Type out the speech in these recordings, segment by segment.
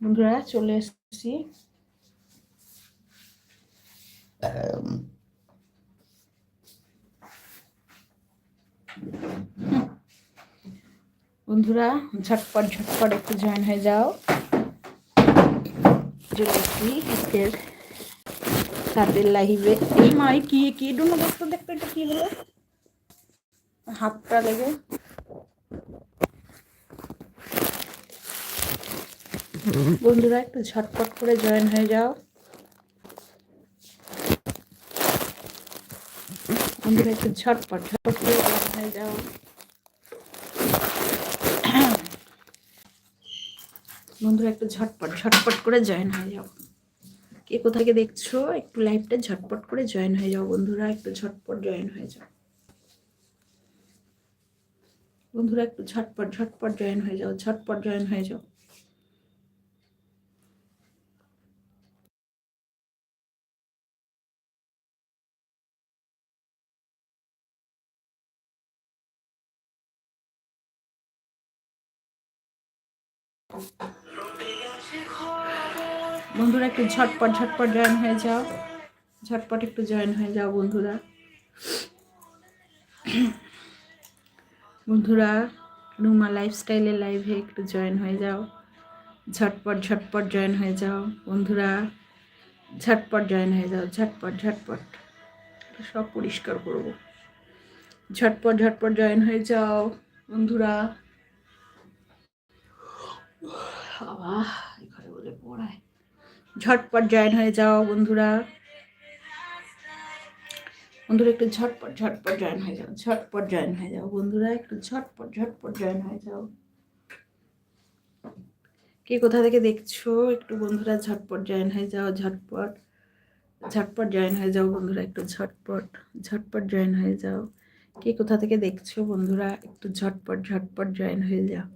বন্ধুরা চলে এসেছি। বন্ধুরা ঝটপট ঝটপট একটু জয়েন হয়ে যাও। চলে এসেছি আজকের রাতের লাইভে এই মাই কি কি? ডুনো দেখতে দেখতে এটা কি হলো? হাতটা লেগে বন্ধুরা, একটু ঝটপট করে জয়েন হয়ে যাও। বন্ধুরা, একটু ঝটপট ঝটপট করে জয়েন হয়ে যাও। বন্ধুরা, একটু ঝটপট ঝটপট করে জয়েন হয়ে যাও। কে কোথাকে দেখছ? একটু লাইভটা ঝটপট করে জয়েন হয়ে যাও বন্ধুরা, একটু ঝটপট জয়েন হয়ে যাও। বন্ধুরা, একটু ঝটপট ঝটপট জয়েন হয়ে যাও, ঝটপট জয়েন হয়ে যাও। বন্ধুরা একটু ঝটপট ঝটপট জয়েন হয়ে যাও। ঝটপট একটু জয়েন হয়ে যাও বন্ধুরা। বন্ধুরা, রুমা লাইফস্টাইলের লাইভে একটু জয়েন হয়ে যাও। ঝটপট ঝটপট জয়েন হয়ে যাও। বন্ধুরা, ঝটপট জয়েন হয়ে যাও। ঝটপট ঝটপট। সব পরিষ্কার করব। ঝটপট ঝটপট জয়েন হয়ে যাও। বন্ধুরা বাবা ঘরে বলে পড়ায়। ঝটপট জয়েন হয়ে যাও বন্ধুরা। বন্ধুরা, একটু ঝটপট ঝটপট জয়েন হয়ে যাও, ঝটপট জয়েন হয়ে যাও। বন্ধুরা, একটু ঝটপট ঝটপট জয়েন হয়ে যাও। কে কোথা থেকে দেখছ? একটু বন্ধুরা, ঝটপট জয়েন হয়ে যাও, ঝটপট। ঝটপট জয়েন হয়ে যাও বন্ধুরা, একটু ঝটপট ঝটপট জয়েন হয়ে যাও। কে কোথা থেকে দেখছ বন্ধুরা? একটু ঝটপট ঝটপট জয়েন হয়ে যাও।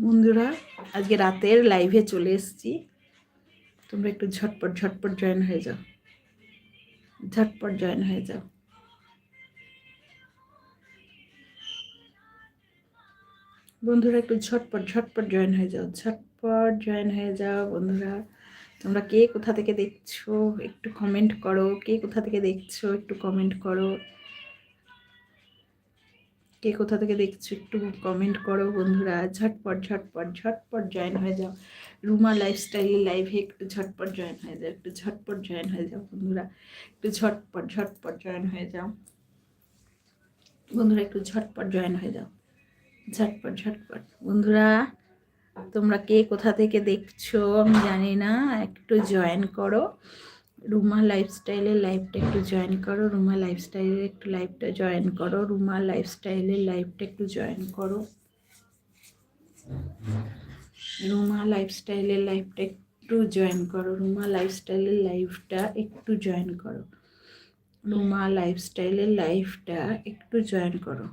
বন্ধুরা, আজকে রাতের লাইভে চলে এসেছি। তোমরা একটু ঝটপট ঝটপট জয়েন হয়ে যাও। ঝটপট জয়েন হয়ে যাও। বন্ধুরা, একটু ঝটপট ঝটপট জয়েন হয়ে যাও। ঝটপট জয়েন হয়ে যাও, বন্ধুরা। তোমরা কে কোথা থেকে দেখছ? একটু কমেন্ট করো। কে কোথা থেকে দেখছ? একটু কমেন্ট করো। কে কোথা থেকে দেখছ একটু কমেন্ট করো বন্ধুরা। ঝটপট ঝটপট ঝটপট জয়েন হয়ে যাও। রুমা লাইফস্টাইল লাইভে একটু ঝটপট জয়েন হয়ে যাও, একটু ঝটপট জয়েন হয়ে যাও বন্ধুরা। একটু ঝটপট ঝটপট জয়েন হয়ে যাও। বন্ধুরা একটু ঝটপট জয়েন হয়ে যাও। ঝটপট ঝটপট। বন্ধুরা, তোমরা কে কোথা থেকে দেখছ আমি জানি না, একটু জয়েন করো। রুমা লাইফস্টাইলের লাইভটা একটু জয়েন করো, রুমা লাইফস্টাইলের একটু লাইভটা জয়েন করো, রুমা লাইফস্টাইলের লাইভটা একটু জয়েন করো। রুমা লাইফস্টাইলের লাইভটা একটু জয়েন করো, রুমা লাইফস্টাইলের লাইভটা একটু জয়েন করো। রুমা লাইফস্টাইলের লাইফটা একটু জয়েন করো।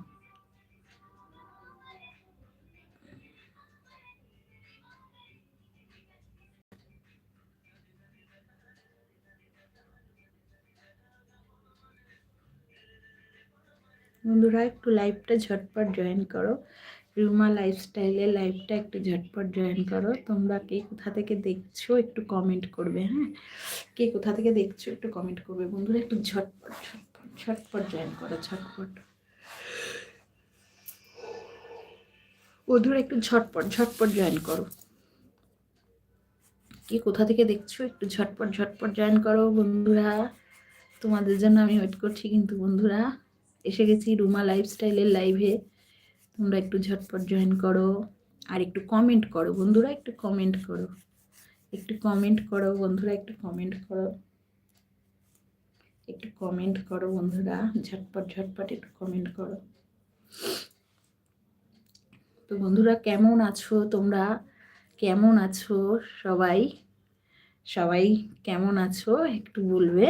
বন্ধুরা, একটু লাইভটা ঝটপট জয়েন করো। রুমা লাইফস্টাইলে লাইভটা একটু ঝটপট জয়েন করো। তোমরা কে কোথা থেকে দেখছ একটু কমেন্ট করবে হ্যাঁ? কে কোথা থেকে দেখছ একটু কমেন্ট করবে। বন্ধুরা, একটু ঝটপট ঝটপট ঝটপট জয়েন করো, ঝটপট। বন্ধুরা, একটু ঝটপট ঝটপট জয়েন করো। কে কোথা থেকে দেখছ একটু ঝটপট ঝটপট জয়েন করো। বন্ধুরা, তোমাদের জন্য আমি ওয়েট করছি কিন্তু বন্ধুরা। এসে গেছি রুমা লাইফস্টাইলের লাইভে তোমরা একটু ঝটপট জয়েন করো আর একটু কমেন্ট করো। বন্ধুরা একটু কমেন্ট করো। একটু কমেন্ট করো বন্ধুরা, একটু কমেন্ট করো। একটু কমেন্ট করো বন্ধুরা, ঝটপট ঝটপট একটু কমেন্ট করো। তো বন্ধুরা কেমন আছো তোমরা? কেমন আছো সবাই? সবাই কেমন আছো একটু বলবে।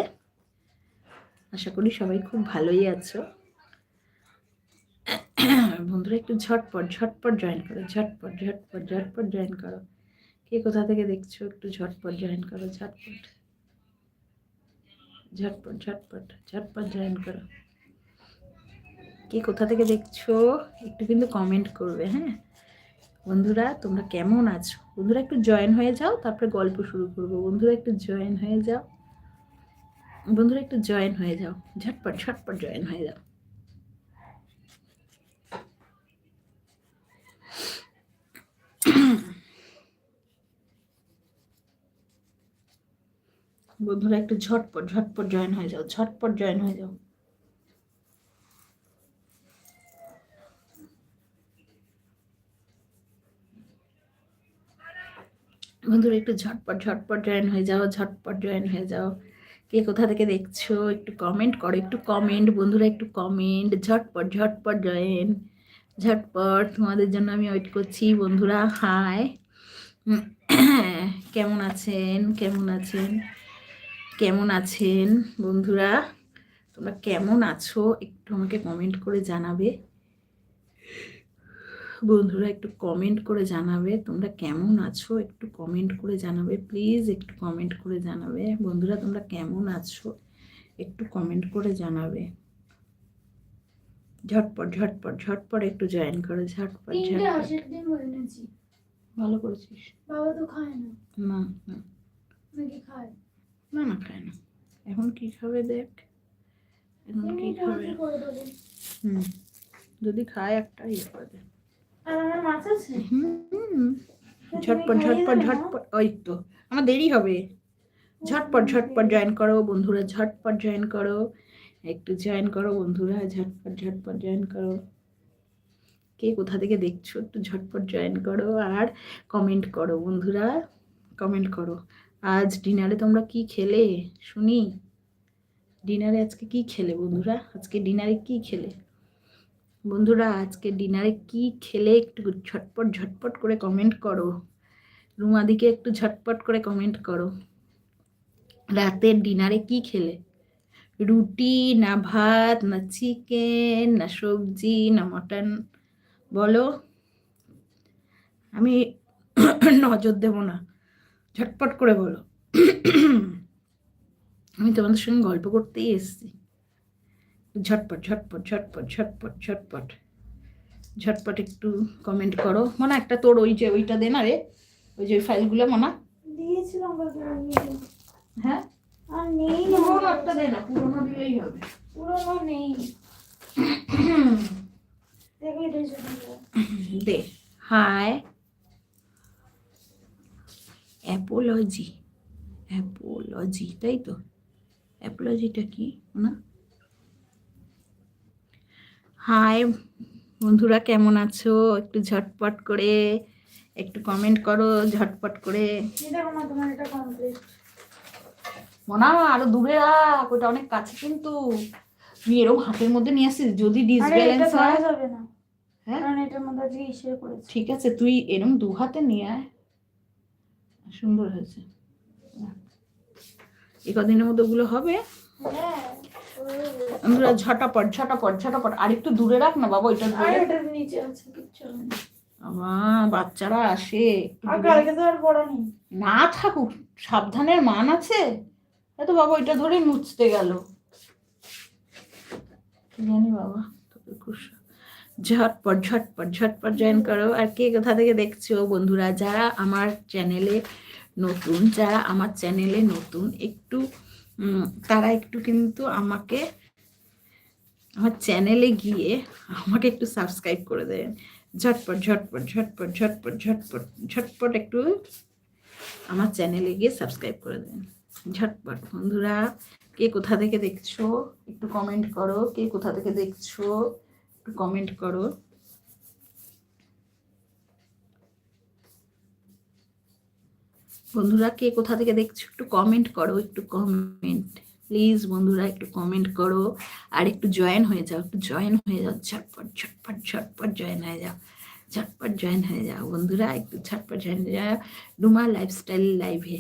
আশা করি সবাই খুব ভালোই আছো। বন্ধুরা, একটু ঝটপট ঝটপট জয়েন করো, ঝটপট ঝটপট ঝটপট জয়েন করো। কে কোথা থেকে দেখছ, একটু ঝটপট জয়েন করো, ঝটপট। ঝটপট ঝটপট ঝটপট জয়েন করো। কে কোথা থেকে দেখছ, একটু কিন্তু কমেন্ট করবে হ্যাঁ? বন্ধুরা, তোমরা কেমন আছো? বন্ধুরা, একটু জয়েন হয়ে যাও, তারপরে গল্প শুরু করব। বন্ধুরা, একটু জয়েন হয়ে যাও। বন্ধুরা, একটু জয়েন হয়ে যাও। ঝটপট ঝটপট জয়েন হয়ে যাও। বন্ধুরা একটু ঝটপট ঝটপট জয়েন হয়ে যাও, ঝটপট জয়েন হয়ে যাও। বন্ধুরা, একটু ঝটপট ঝটপট জয়েন হয়ে যাও, ঝটপট জয়েন হয়ে যাও। কে কোথা থেকে দেখছ, একটু কমেন্ট করো, একটু কমেন্ট বন্ধুরা, একটু কমেন্ট ঝটপট ঝটপট জয়েন ঝটপট, তোমাদের জন্য আমি ওয়েট করছি। বন্ধুরা হাই কেমন আছেন? কেমন আছেন? কেমন আছেন বন্ধুরা? তোমরা কেমন আছো? একটু আমাকে কমেন্ট করে জানাবে। বন্ধুরা একটু কমেন্ট করে জানাবে। তোমরা কেমন আছো? একটু কমেন্ট করে জানাবে প্লিজ একটু কমেন্ট করে জানাবে। বন্ধুরা তোমরা কেমন আছো? একটু কমেন্ট করে জানাবে। ঝটপট ঝটপট ঝটপট একটু জয়েন করো ঝটপট ঝটপট। ভালো করেছিস। বাবা তো খায় না। না না। খায়? না না খায় না। এখন কি খাবে দেখ? এখন কি খাবে? হুম যদি খায় একটা ইয়ে করে দে। আর আমার মাছ আছে? হুম ঝটপট ঝটপট ঝটপট ওই তো। আমার দেরি হবে। ঝটপট ঝটপট জয়েন করো বন্ধুরা ঝটপট জয়েন করো। একটু জয়েন করো বন্ধুরা ঝটপট ঝটপট জয়েন করো। কে কোথা থেকে দেখছ? একটু ঝটপট জয়েন করো আর কমেন্ট করো বন্ধুরা। কমেন্ট করো। আজ ডিনারে তোমরা কি খেলে? শুনি। ডিনারে আজকে কি খেলে বন্ধুরা? আজকে ডিনারে কি খেলে? বন্ধুরা, আজকে ডিনারে কি খেলে একটু ঝটপট ঝটপট করে কমেন্ট করো। রুমাদিকে একটু ঝটপট করে কমেন্ট করো। রাতের ডিনারে কি খেলে? রুটি, না ভাত, না চিকেন না সবজি, না মটন বলো। আমি নজর দেব না। ঝটপট করে বলো। আমি তোমাদের সঙ্গে গল্প করতেই এসেছি। ঝটপট ঝটপট ঝটপট ঝটপট ঝটপট। ঝটপট একটু কমেন্ট করো। মনে একটা তোর ওই যে ওইটা দে না রে? ওই যে ফাইলগুলো মনে। দিয়েছিলাম। হ্যাঁ? আর নেই না। পুরোনো একটা দে না পুরোনো দিলেই হবে। পুরোনো নেই। দে। হাই অ্যাপোলজি অ্যাপোলজি তাই তো? অ্যাপোলজিটা কি না হাই বন্ধুরা কেমন আছো? একটু ঝটপট করে একটু কমেন্ট করো ঝটপট করে। এই দেখো মা তোমার এটা কমপ্লিট মনা আরও দূরে রাখ ওটা অনেক কাছে কিন্তু। তুই এরকম হাতের মধ্যে নিয়ে আসিস যদি ডিসব্যালেন্স হয়। হ্যাঁ? ঠিক আছে তুই এরম দু হাতে নিয়ে আয়। সুন্দর হয়েছে। এ কদিনের মধ্যে ওগুলো হবে। আমরা ঝটাপট ঝটাপট ঝটাপট। আর একটু দূরে রাখ না বাবা ওইটা ধরে নিচে আছে। আমার বাচ্চারা আসে একটু আর দূরে- কালকে তো আর পড়া নেই। না থাকুক সাবধানের মান আছে। এত বাবা ওইটা ধরে মুছতে গেল। জানি বাবা। ঝটপট ঝটপট ঝটপট জয়েন করো। আর কে কোথা থেকে দেখছ বন্ধুরা? যারা আমার চ্যানেলে নতুন, যারা আমার চ্যানেলে নতুন, একটু তারা একটু কিন্তু আমাকে, আমার চ্যানেলে গিয়ে আমাকে একটু সাবস্ক্রাইব করে দেবেন ঝটপট ঝটপট ঝটপট ঝটপট ঝটপট ঝটপট একটু আমার চ্যানেলে গিয়ে সাবস্ক্রাইব করে দেন। ঝটপট, বন্ধুরা। কে কোথা থেকে দেখছ? একটু কমেন্ট করো। কে কোথা থেকে দেখছ? কমেন্ট করো। বন্ধুরা, কে কোথা থেকে দেখছ একটু কমেন্ট করো, একটু কমেন্ট। প্লিজ বন্ধুরা, একটু কমেন্ট করো। আর একটু জয়েন হয়ে যাও, একটু জয়েন হয়ে যাও, ঝটপট ঝটপট ঝটপট জয়েন হয়ে যাও, ঝটপট জয়েন হয়ে যাও। বন্ধুরা, একটু ঝটপট জয়েন হয়ে যাও। রুমা লাইফস্টাইল লাইভে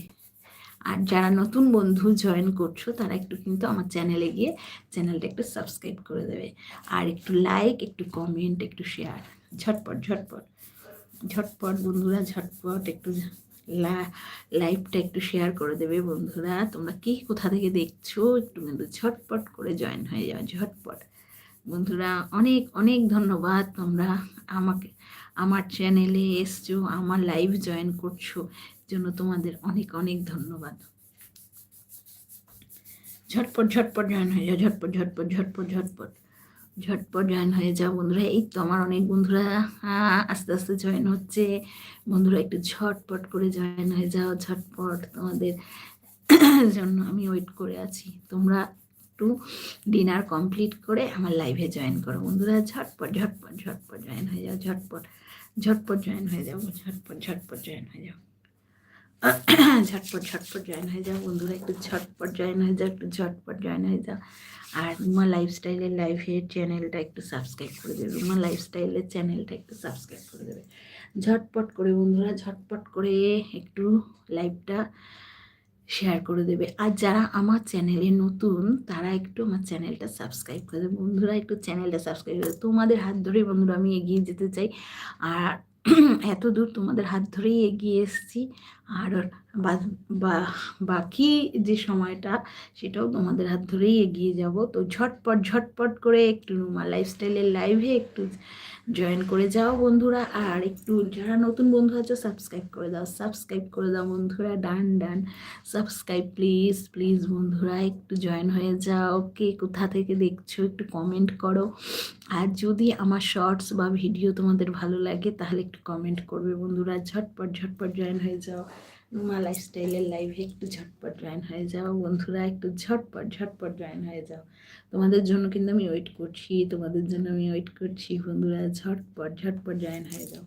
আর যারা নতুন বন্ধু জয়েন করছ, তারা একটু কিন্তু আমার চ্যানেলে গিয়ে চ্যানেলটা একটু সাবস্ক্রাইব করে দেবে। আর একটু লাইক একটু কমেন্ট একটু শেয়ার ঝটপট ঝটপট। ঝটপট, বন্ধুরা, ঝটপট একটু লাইভটা একটু শেয়ার করে দেবে বন্ধুরা। তোমরা কি, কোথা থেকে দেখছ? একটু কিন্তু ঝটপট করে জয়েন হয়ে যাও ঝটপট। বন্ধুরা, অনেক অনেক ধন্যবাদ তোমরা আমাকে, আমার চ্যানেলে এসছো, আমার লাইভ জয়েন করছ। জন্য তোমাদের অনেক অনেক ধন্যবাদ। ঝটপট ঝটপট জয়েন হয়ে যাও, ঝটপট ঝটপট ঝটপট ঝটপট ঝটপট জয়েন হয়ে যাও বন্ধুরা। এই তো আমার অনেক বন্ধুরা আস্তে আস্তে জয়েন হচ্ছে। বন্ধুরা একটু ঝটপট করে জয়েন হয়ে যাও, ঝটপট তোমাদের জন্য আমি ওয়েট করে আছি। তোমরা একটু ডিনার কমপ্লিট করে আমার লাইভে জয়েন করো। বন্ধুরা, ঝটপট ঝটপট ঝটপট জয়েন হয়ে যাও, ঝটপট ঝটপট জয়েন হয়ে যাও, ঝটপট ঝটপট জয়েন হয়ে যাও। ঝটপট ঝটপট জয়েন হয়ে যাও। বন্ধুরা, একটু ঝটপট জয়েন হয়ে যাও, একটু ঝটপট জয়েন হয়ে যাও। আর রুমা লাইফস্টাইলের লাইফের চ্যানেলটা একটু সাবস্ক্রাইব করে দেবে। রুমা লাইফস্টাইলের চ্যানেলটা একটু সাবস্ক্রাইব করে দেবে। ঝটপট করে, বন্ধুরা, ঝটপট করে একটু লাইভটা শেয়ার করে দেবে। আর যারা আমার চ্যানেলে নতুন, তারা একটু আমার চ্যানেলটা সাবস্ক্রাইব করে দেবে। বন্ধুরা, একটু চ্যানেলটা সাবস্ক্রাইব করে। তোমাদের হাত ধরে বন্ধুরা, আমি এগিয়ে যেতে চাই। আর এত দূর তোমাদের হাত ধরেই এগিয়ে এসেছি। আর বাকি যে সময়টা, সেটাও তোমাদের হাত ধরেই এগিয়ে যাব। তো ঝটপট ঝটপট করে একটু রুমা লাইফস্টাইলের লাইভে একটু জয়েন করে যাও বন্ধুরা, আর একটু যারা নতুন বন্ধু আছো সাবস্ক্রাইব করে দাও সাবস্ক্রাইব করে দাও বন্ধুরা, done done. Subscribe please please বন্ধুরা, একটু জয়েন হয়ে যাও। কে কোথা থেকে দেখছ, একটু কমেন্ট করো। আর যদি আমার শর্টস বা ভিডিও তোমাদের ভালো লাগে, তাহলে একটু কমেন্ট করবে বন্ধুরা, ঝটপট ঝটপট জয়েন হয়ে যাও। রুমা লাইফস্টাইলের লাইভে একটু ঝটপট জয়েন হয়ে যাও। বন্ধুরা, একটু ঝটপট ঝটপট জয়েন হয়ে যাও। তোমাদের জন্য কিন্তু আমি ওয়েট করছি, তোমাদের জন্য আমি ওয়েট করছি। বন্ধুরা, ঝটপট ঝটপট জয়েন হয়ে যাও।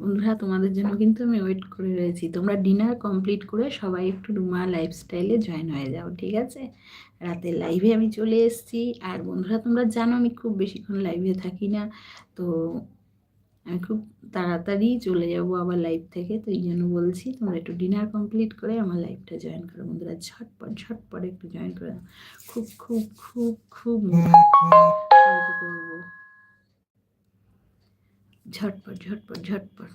বন্ধুরা, তোমাদের জন্য কিন্তু আমি ওয়েট করে রয়েছি। তোমরা ডিনার কমপ্লিট করে সবাই একটু রুমা লাইফস্টাইলে জয়েন হয়ে যাও, ঠিক আছে? রাতে লাইভে আমি চলে এসেছি। আর বন্ধুরা, তোমরা জানো আমি খুব বেশিক্ষণ লাইভে থাকি না, তো আমি খুব তাড়াতাড়ি চলে যাব আবার লাইভ থেকে। তো এই জন্য বলছি, তোমরা একটু ডিনার কমপ্লিট করে আমার লাইভটা জয়েন করো। বন্ধুরা, ঝটপট ঝটপট একটু জয়েন করে খুব খুব খুব খুব করব। ঝটপট ঝটপট ঝটপট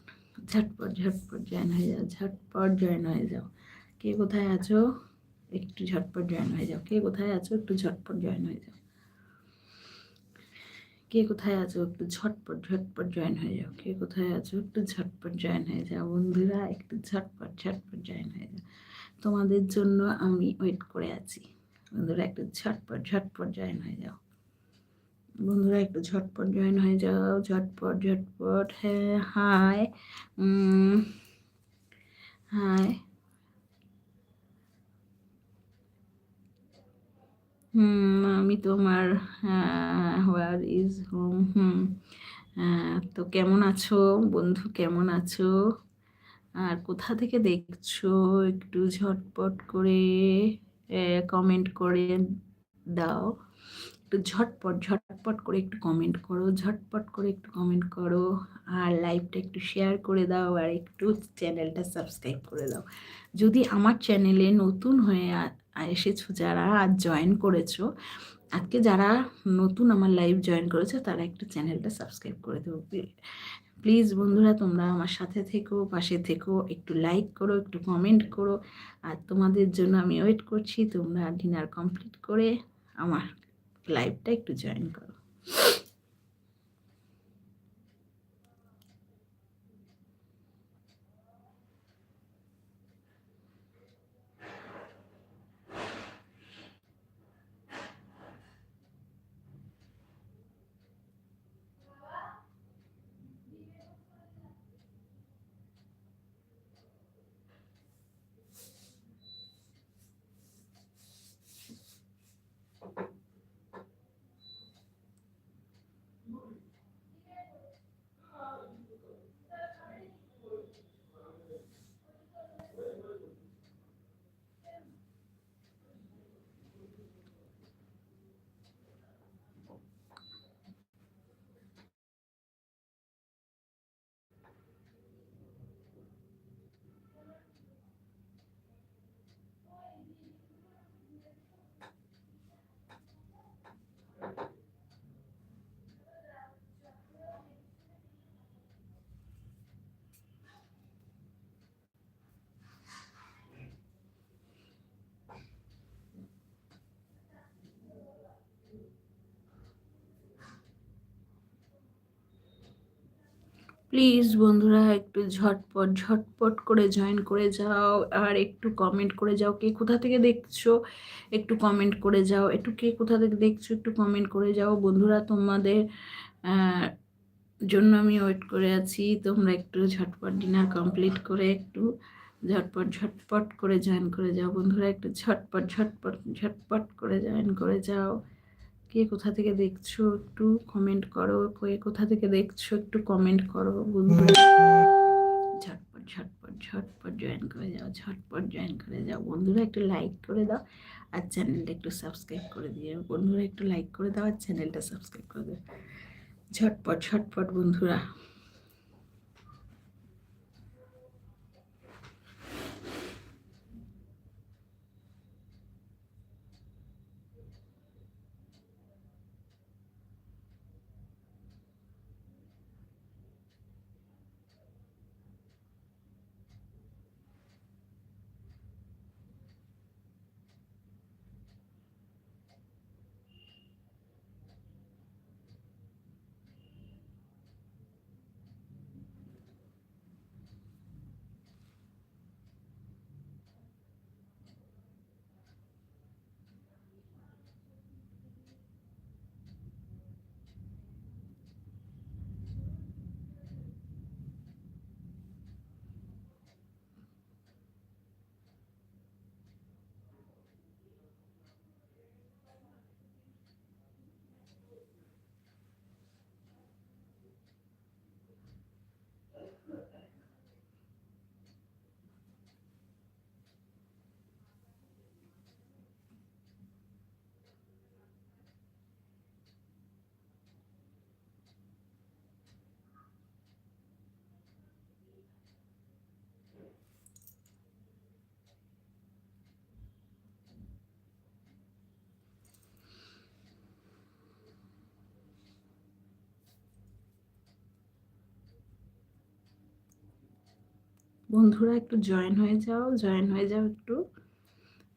ঝটপট ঝটপট জয়েন হয়ে যাও, ঝটপট জয়েন হয়ে যাও। কে কোথায় আছো? একটু ঝটপট জয়েন হয়ে যাও। কে কোথায় আছো? একটু ঝটপট জয়েন হয়ে যাও। কে কোথায় আছো? একটু ঝটপট ঝটপট জয়েন হয়ে যাও। কে কোথায় আছো? একটু ঝটপট জয়েন হয়ে যাও। বন্ধুরা, একটু ঝটপট ঝটপট জয়েন হয়ে যাও। তোমাদের জন্য আমি ওয়েট করে আছি। বন্ধুরা, একটু ঝটপট ঝটপট জয়েন হয়ে যাও। বন্ধুরা একটু ঝটপট জয়েন হয়ে যাও, ঝটপট ঝটপট হ্যাঁ হাই হাই হুম, আমি তোমার হোয়ার ইজ হোম হুম তো কেমন আছো? বন্ধু, কেমন আছো? আর কোথা থেকে দেখছ? একটু ঝটপট করে কমেন্ট করে দাও। একটু ঝটপট ঝটপট করে একটু কমেন্ট করো, ঝটপট করে একটু কমেন্ট করো, আর লাইভটা একটু শেয়ার করে দাও, আর একটু চ্যানেলটা সাবস্ক্রাইব করে দাও। যদি আমার চ্যানেলে নতুন হয়ে এসেছ যারা আজ জয়েন করেছ, আজকে যারা নতুন আমার লাইভ জয়েন করেছ, তারা একটু চ্যানেলটা সাবস্ক্রাইব করে দেবো প্লিজ বন্ধুরা, তোমরা আমার সাথে থেকো, পাশে থেকো, একটু লাইক করো, একটু কমেন্ট করো, আর তোমাদের জন্য আমি ওয়েট করছি, তোমরা ডিনার কমপ্লিট করে আমার লাইভটা একটু জয়েন করো। প্লিজ বন্ধুরা একটু ঝটপট ঝটপট করে জয়েন করে যাও। আর একটু কমেন্ট করে যাও, কে কোথা থেকে দেখছ? একটু কমেন্ট করে যাও। একটু কে কোথা থেকে দেখছ? একটু কমেন্ট করে যাও। বন্ধুরা, তোমাদের জন্য আমি ওয়েট করে আছি। তোমরা একটু ঝটপট ডিনার কমপ্লিট করে একটু ঝটপট ঝটপট করে জয়েন করে যাও। বন্ধুরা, একটু ঝটপট ঝটপট ঝটপট করে জয়েন করে যাও। কে কোথা থেকে দেখছ একটু কমেন্ট করো কে কোথা থেকে দেখছ একটু কমেন্ট করো বন্ধুরা ঝটপট ঝটপট ঝটপট জয়েন করে যাও ঝটপট জয়েন করে যাও। বন্ধুরা একটু লাইক করে দাও আর চ্যানেলটা একটু সাবস্ক্রাইব করে দিও। বন্ধুরা একটু লাইক করে দাও আর চ্যানেলটা সাবস্ক্রাইব করে দাও। ঝটপট ঝটপট বন্ধুরা। বন্ধুরা একটু জয়েন হয়ে যাও জয়েন হয়ে যাও একটু।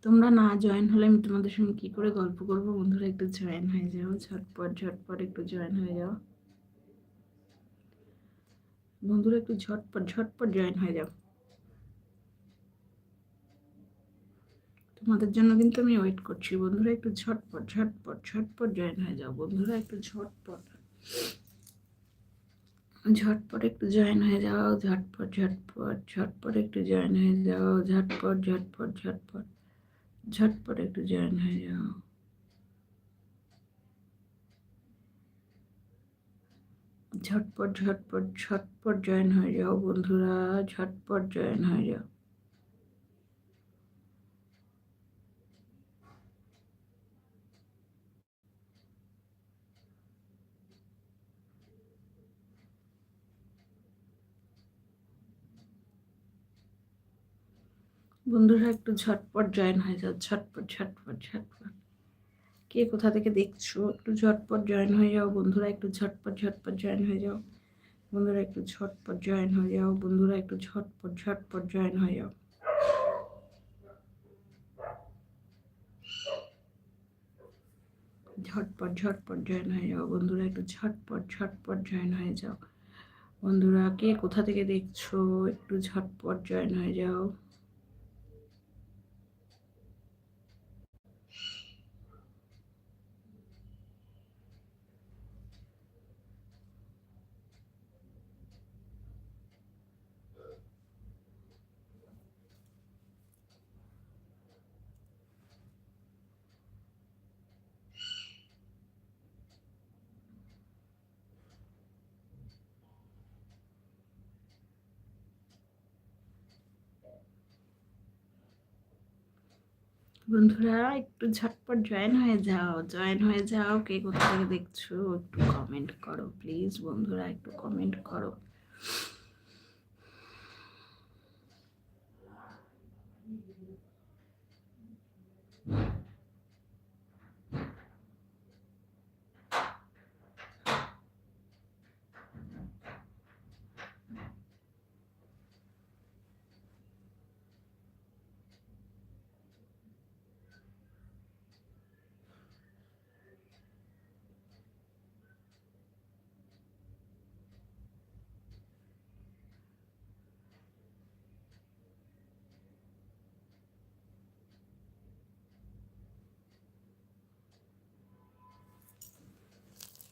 তোমরা না জয়েন হলে আমি তোমাদের সঙ্গে কী করে গল্প করব? বন্ধুরা একটু জয়েন হয়ে যাও, ঝটপট ঝটপট একটু জয়েন হয়ে যাও। বন্ধুরা একটু ঝটপট ঝটপট জয়েন হয়ে যাও। তোমাদের জন্য কিন্তু আমি ওয়েট করছি। বন্ধুরা একটু ঝটপট ঝটপট ঝটপট জয়েন হয়ে যাও। বন্ধুরা একটু ঝটপট। ঝটপট একটু জয়েন হয়ে যাও, ঝটপট ঝটপট ঝটপট একটু জয়েন হয়ে যাও, ঝটপট ঝটপট ঝটপট ঝটপট একটু জয়েন হয়ে যাও। ঝটপট ঝটপট ঝটপট জয়েন হয়ে যাও বন্ধুরা, ঝটপট জয়েন হয়ে যাও। বন্ধুরা একটু ঝটপট জয়েন হয়ে যাও, ঝটপট ঝটপট ঝটপট। কে কোথা থেকে দেখছ? একটু ঝটপট জয়েন হয়ে যাও, বন্ধুরা একটু ঝটপট ঝটপট জয়েন হয়ে যাও। বন্ধুরা একটু ঝটপট জয়েন হয়ে যাও, বন্ধুরা একটু ঝটপট ঝটপট জয়েন হয়ে যাও। ঝটপট ঝটপট জয়েন হয়ে যাও, বন্ধুরা একটু ঝটপট ঝটপট জয়েন হয়ে যাও। বন্ধুরা কে কোথা থেকে দেখছ? একটু ঝটপট জয়েন হয়ে যাও। বন্ধুরা, একটু ঝটপট জয়েন হয়ে যাও। জয়েন হয়ে যাও, কে কোথা থেকে দেখছ? একটু কমেন্ট করো প্লিজ বন্ধুরা, একটু কমেন্ট করো।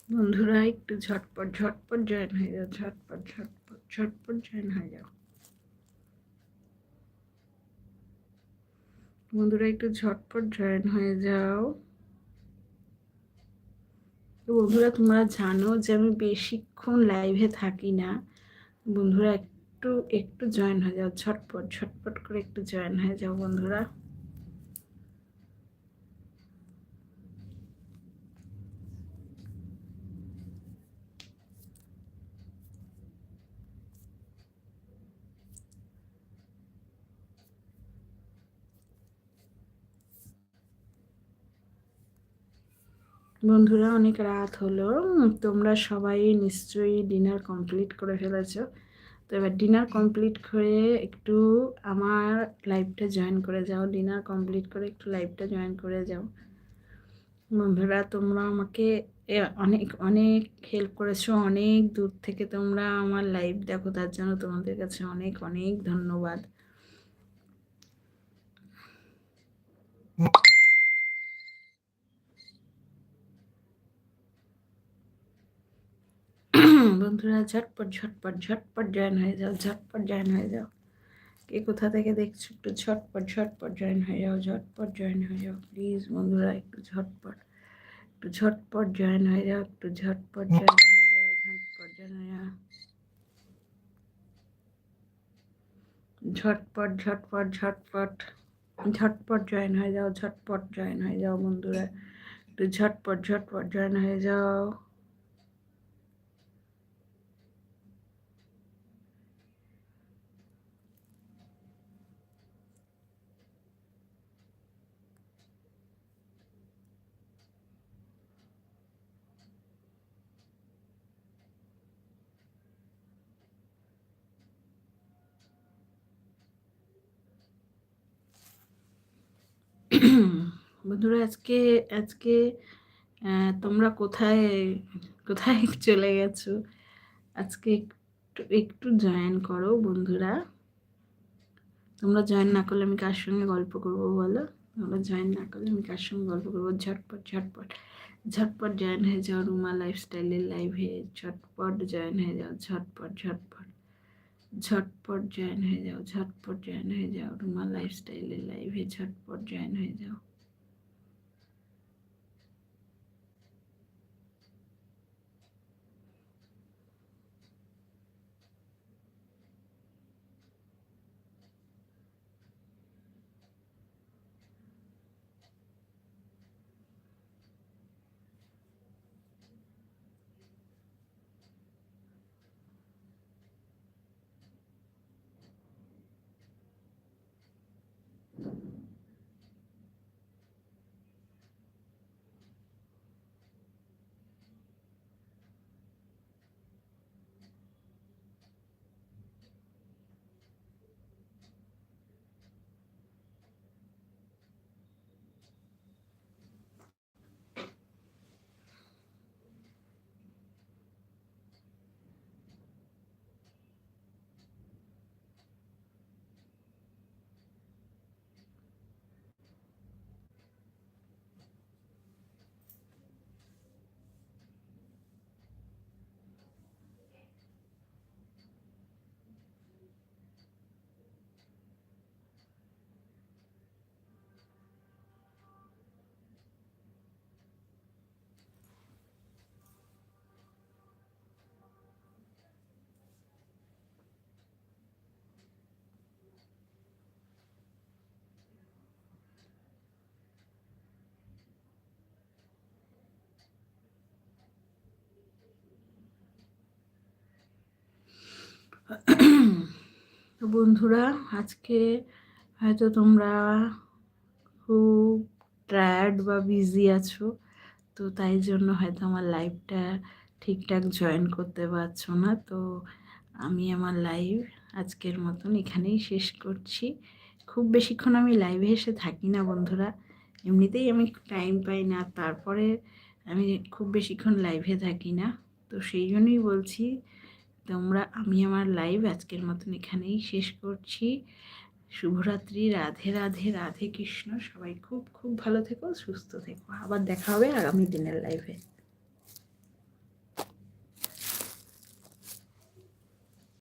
বন্ধুরা, একটু ঝটপট ঝটপট জয়েন হয়ে যাও, ঝটপট ঝটপট ঝটপট জয়েন হয়ে যাও। বন্ধুরা, একটু ঝটপট জয়েন হয়ে যাও। বন্ধুরা, তোমরা জানো যে আমি বেশিক্ষণ লাইভে থাকি না। বন্ধুরা, একটু একটু জয়েন হয়ে যাও, ঝটপট ঝটপট করে একটু জয়েন হয়ে যাও, বন্ধুরা। বন্ধুরা, অনেক রাত হলো। তোমরা সবাই নিশ্চয়ই ডিনার কমপ্লিট করে ফেলেছো। তো এবার ডিনার কমপ্লিট করে একটু আমার লাইভটা জয়েন করে যাও। ডিনার কমপ্লিট করে একটু লাইভটা জয়েন করে যাও। বন্ধুরা, তোমরা আমাকে অনেক অনেক হেল্প করেছ। অনেক দূর থেকে তোমরা আমার লাইভ দেখো। তার জন্য তোমাদের কাছে অনেক অনেক ধন্যবাদ। বন্ধুরা ঝটপট ঝটপট ঝটপট জয়েন হয়ে যাও ঝটপট জয়েন হয়ে যাও কে কোথা থেকে দেখছ একটু ঝটপট ঝটপট জয়েন হয়ে যাও ঝটপট জয়েন হয়ে যাও প্লিজ বন্ধুরা একটু ঝটপট একটু ঝটপট জয়েন হয়ে যাও একটু ঝটপট জয়েন হয়ে যাও ঝটপট জয়েন হয়ে যাও ঝটপট ঝটপট ঝটপট ঝটপট জয়েন হয়ে যাও ঝটপট জয়েন হয়ে যাও বন্ধুরা একটু ঝটপট ঝটপট জয়েন হয়ে যাও বন্ধুরা, আজকে আজকে তোমরা কোথায় কোথায় চলে গেছো? আজকে একটু একটু জয়েন করো বন্ধুরা। তোমরা জয়েন না করলে আমি কার সঙ্গে গল্প করব বলো? তোমরা জয়েন না করলে আমি কার সঙ্গে গল্প করব? ঝটপট ঝটপট। ঝটপট জয়েন হয়ে যাও রুমা লাইফস্টাইলের লাইভে ঝটপট জয়েন হয়ে যাও। ঝটপট ঝটপট। ঝটপট জয়েন হয়ে যাও, ঝটপট জয়েন হয়ে যাও। রুমা লাইফস্টাইলের লাইভে ঝটপট জয়েন হয়ে যাও। তো বন্ধুরা, আজকে হয়তো তোমরা খুব টায়ার্ড বা বিজি আছো, তো তাই জন্য হয়তো আমার লাইভটা ঠিকঠাক জয়েন করতে পারছ না। তো আমি আমার লাইভ আজকের মতন এখানেই শেষ করছি। খুব বেশিক্ষণ আমি লাইভে এসে থাকি না বন্ধুরা। এমনিতেই আমি টাইম পাই না, তারপরে আমি খুব বেশিক্ষণ লাইভে থাকি না। তো সেই জন্যই বলছি তোমরা, আমি আমার লাইভ আজকের মতন এখানেই শেষ করছি। শুভরাত্রি, রাধে রাধে রাধে কৃষ্ণ। সবাই খুব খুব ভালো থেকো, সুস্থ থেকো। আবার দেখা হবে আগামী দিনের লাইভে